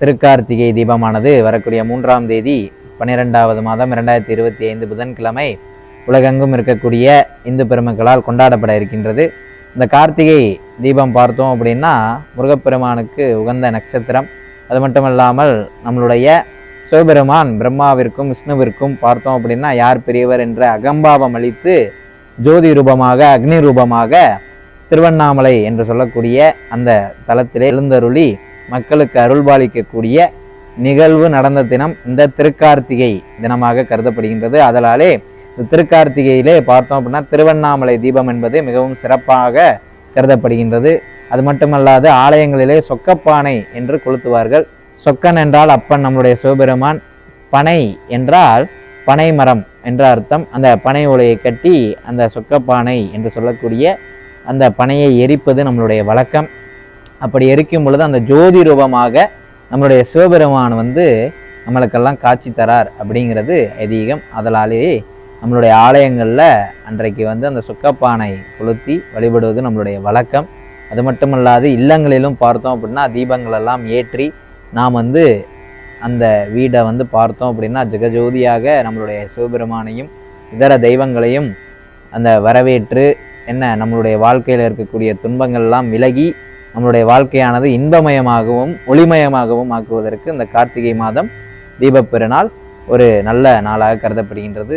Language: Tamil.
திருக்கார்த்திகை தீபமானது வரக்கூடிய மூன்றாம் தேதி பன்னிரெண்டாவது மாதம் இரண்டாயிரத்தி இருபத்தி ஐந்து புதன்கிழமை உலகெங்கும் இருக்கக்கூடிய இந்து பெருமக்களால் கொண்டாடப்பட இருக்கின்றது. இந்த கார்த்திகை தீபம் பார்த்தோம் அப்படின்னா முருகப்பெருமானுக்கு உகந்த நட்சத்திரம். அது மட்டுமல்லாமல் நம்மளுடைய சிவபெருமான் பிரம்மாவிற்கும் விஷ்ணுவிற்கும் பார்த்தோம் அப்படின்னா யார் பெரியவர் என்ற அகம்பாவம் அளித்து ஜோதி ரூபமாக அக்னி ரூபமாக திருவண்ணாமலை என்று சொல்லக்கூடிய அந்த தலத்திலே எழுந்தருளி மக்களுக்கு அருள்பாலிக்கக்கூடிய நிகழ்வு நடந்த தினம் இந்த திருக்கார்த்திகை தினமாக கருதப்படுகின்றது. அதனாலே இந்த திருக்கார்த்திகையிலே பார்த்தோம் அப்படின்னா திருவண்ணாமலை தீபம் என்பது மிகவும் சிறப்பாக கருதப்படுகின்றது. அது மட்டுமல்லாது ஆலயங்களிலே சொக்கப்பானை என்று கொளுத்துவார்கள். சொக்கன் என்றால் அப்பன் நம்முடைய சிவபெருமான். பனை என்றால் பனை மரம் என்ற அர்த்தம். அந்த பனை ஓலையை கட்டி அந்த சொக்கப்பானை என்று சொல்லக்கூடிய அந்த பனையை எரிப்பது நம்மளுடைய வழக்கம். அப்படி எரிக்கும் பொழுது அந்த ஜோதி ரூபமாக நம்மளுடைய சிவபெருமான் வந்து நம்மளுக்கெல்லாம் காட்சி தரார் அப்படிங்கிறது ஐதீகம். அதனாலேயே நம்மளுடைய ஆலயங்களில் அன்றைக்கு வந்து அந்த சுக்கப்பானை கொளுத்தி வழிபடுவது நம்மளுடைய வழக்கம். அது மட்டுமல்லாது இல்லங்களிலும் பார்த்தோம் அப்படின்னா தீபங்களெல்லாம் ஏற்றி நாம் வந்து அந்த வீடை வந்து பார்த்தோம் அப்படின்னா ஜெகஜோதியாக நம்மளுடைய சிவபெருமானையும் இதர தெய்வங்களையும் அந்த வரவேற்று என்ன நம்மளுடைய வாழ்க்கையில் இருக்கக்கூடிய துன்பங்கள்லாம் விலகி நம்மளுடைய வாழ்க்கையானது இன்பமயமாகவும் ஒளிமயமாகவும் ஆக்குவதற்கு இந்த கார்த்திகை மாதம் தீபப் பெருநாள் ஒரு நல்ல நாளாக கருதப்படுகின்றது.